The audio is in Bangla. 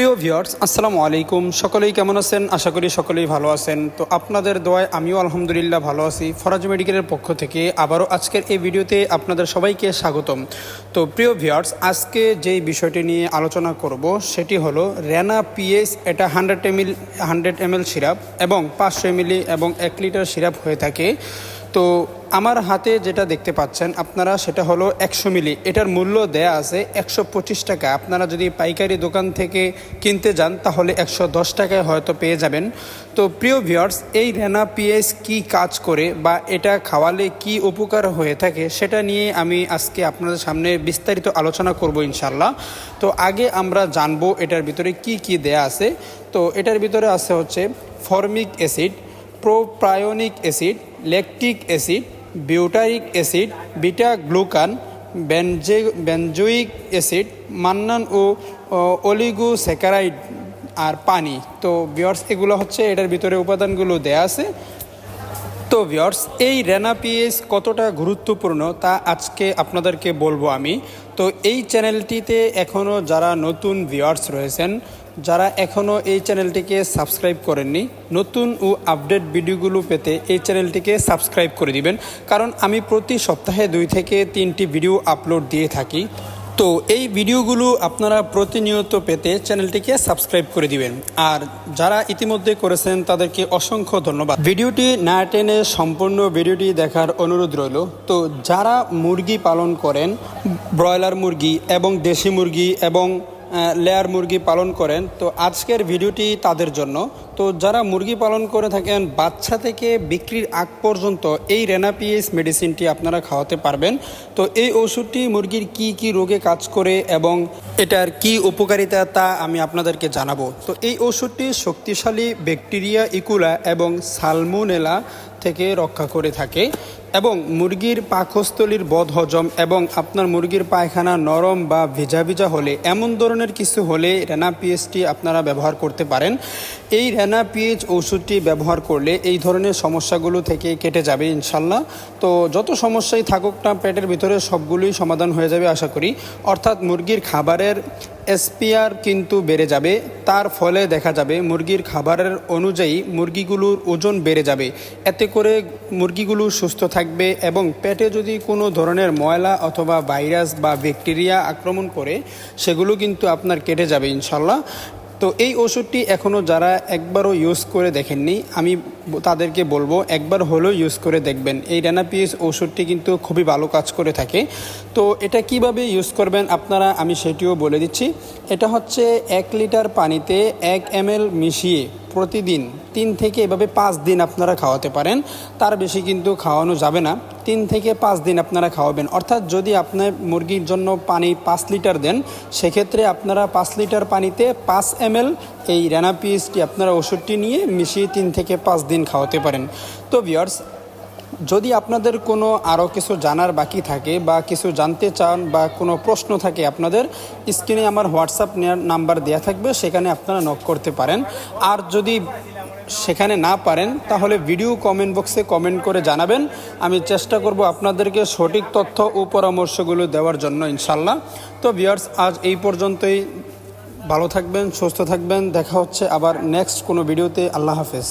প্রিয় ভিউয়ার্স আসসালামু আলাইকুম। সকলেই কেমন আছেন? আশা করি সকলেই ভালো আছেন। তো আপনাদের দোয়ায় আমিও আলহামদুলিল্লাহ ভালো আছি। ফরাজ মেডিকেলের পক্ষ থেকে আবারও আজকের এই ভিডিওতে আপনাদের সবাইকে স্বাগতম। তো প্রিয় ভিউয়ার্স আজকে যেই বিষয়টি নিয়ে আলোচনা করব, সেটি হলো র্যানা পিএস এটা hundred ML hundred ML syrup এবং পাঁচশো এমএলি এবং এক লিটার সিরাপ হয়ে থাকে। তো আমার হাতে যেটা দেখতে পাচ্ছেন আপনারা সেটা হলো একশো মিলি। এটার মূল্য দেয়া আছে একশো পঁচিশ টাকা। আপনারা যদি পাইকারি দোকান থেকে কিনতে যান তাহলে একশো দশ টাকায় হয়তো পেয়ে যাবেন। তো প্রিয় ভিউয়ার্স এই রেনা পিএস কি কাজ করে বা এটা খাওয়ালে কি উপকার হয়ে থাকে সেটা নিয়ে আমি আজকে আপনাদের সামনে বিস্তারিত আলোচনা করব ইনশাল্লাহ তো আগে আমরা জানব এটার ভিতরে কি কি দেয়া আছে। তো এটার ভিতরে আছে হচ্ছে formic acid propionic acid, lactic acid, butyric acid beta glucan বেনজে, benzoic acid, mannan ও অলিগোস্যাকারাইড আর পানি। তো বিয়ার্স এগুলো হচ্ছে এটার ভিতরে উপাদানগুলো দেয়া আছে। তো ভিওর্স এই রেনা পিএস কতটা গুরুত্বপূর্ণ তা আজকে আপনাদেরকে বলব আমি। তো এই চ্যানেলটিতে এখনও যারা নতুন ভিওয়ার্স রয়েছেন, যারা এখনও এই চ্যানেলটিকে সাবস্ক্রাইব করেননি, নতুন ও আপডেট ভিডিওগুলো পেতে এই চ্যানেলটিকে সাবস্ক্রাইব করে দিবেন। কারণ আমি প্রতি সপ্তাহে দুই থেকে তিনটি ভিডিও আপলোড দিয়ে থাকি। তো এই ভিডিওগুলো আপনারা প্রতিনিয়ত পেতে চ্যানেলটিকে সাবস্ক্রাইব করে দিবেন। আর যারা ইতিমধ্যে করেছেন, তাদেরকে অসংখ্য ধন্যবাদ। ভিডিওটি না টেনে সম্পূর্ণ ভিডিওটি দেখার অনুরোধ রইল। তো যারা মুরগি পালন করেন, ব্রয়লার মুরগি এবং দেশি মুরগি এবং লেয়ার মুরগি পালন করেন। তো আজকের ভিডিওটি তাদের জন্য। তো যারা মুরগি পালন করে থাকেন, বাচ্চা থেকে বিক্রির আগ পর্যন্ত এই রেনাপিএস মেডিসিনটি আপনারা খাওয়াতে পারবেন। তো এই ওষুধটি মুরগির কি কি রোগে কাজ করে এবং এটার কি উপকারিতা তা আমি আপনাদেরকে জানাব। তো এই ওষুধটি শক্তিশালী ব্যাকটেরিয়া, ইকুলা এবং সালমোনেলা থেকে রক্ষা করে থাকে এবং মুরগির পাকস্থলীর বদ হজম এবং আপনার মুরগির পায়খানা নরম বা ভিজা ভিজা হলে, এমন ধরনের কিছু হলে রেনা পিএসটি আপনারা ব্যবহার করতে পারেন। এই রেনা পিএইচ ওষুধটি ব্যবহার করলে এই ধরনের সমস্যাগুলো থেকে কেটে যাবে ইনশাল্লাহ। তো যত সমস্যাই থাকুক না, পেটের ভিতরে সবগুলোই সমাধান হয়ে যাবে আশা করি। অর্থাৎ মুরগির খাবারের এসপিআর কিন্তু বেড়ে যাবে। তার ফলে দেখা যাবে মুরগির খাবারের অনুযায়ী মুরগিগুলোর ওজন বেড়ে যাবে। এতে করে মুরগিগুলো সুস্থ থাকবে এবং পেটে যদি কোনো ধরনের ময়লা অথবা ভাইরাস বা ব্যাকটেরিয়া আক্রমণ করে, সেগুলো কিন্তু আপনার কেটে যাবে ইনশাল্লাহ। তো এই ওষুধটি এখনও যারা একবারও ইউজ করে দেখেননি, আমি তাদেরকে বলব একবার হলেও ইউজ করে দেখবেন। এই ড্যানাপিএস ওষুধটি কিন্তু খুবই ভালো কাজ করে থাকে। তো এটা কীভাবে ইউজ করবেন আপনারা আমি সেটিও বলে দিচ্ছি। এটা হচ্ছে এক লিটার পানিতে এক এম মিশিয়ে প্রতিদিন তিন থেকে এভাবে পাঁচ দিন আপনারা খাওয়াতে পারেন। তার বেশি কিন্তু খাওয়ানো যাবে না। তিন থেকে পাঁচ দিন আপনারা খাওয়াবেন। অর্থাৎ যদি আপনার মুরগির জন্য পানি পাঁচ লিটার দেন, সেক্ষেত্রে আপনারা পাঁচ লিটার পানিতে পাঁচ এম এই রেনাপিসটি আপনারা ওষুধটি নিয়ে মিশিয়ে তিন থেকে পাঁচ দিন খাওয়াতে পারেন। তো ভিওর্স যদি আপনাদের কোনো আরও কিছু জানার বাকি থাকে বা কিছু জানতে চান বা কোনো প্রশ্ন থাকে, আপনাদের স্ক্রিনে আমার হোয়াটসঅ্যাপ নাম্বার দেওয়া থাকবে, সেখানে আপনারা নক করতে পারেন। আর যদি সেখানে না পারেন, তাহলে ভিডিও কমেন্ট বক্সে কমেন্ট করে জানাবেন। আমি চেষ্টা করব আপনাদেরকে সঠিক তথ্য ও পরামর্শগুলো দেওয়ার জন্য, ইনশাল্লাহ। তো বিয়ার্স আজ এই পর্যন্তই। ভালো থাকবেন, সুস্থ থাকবেন। দেখা হচ্ছে আবার নেক্সট কোনো ভিডিওতে আল্লাহ হাফেজ।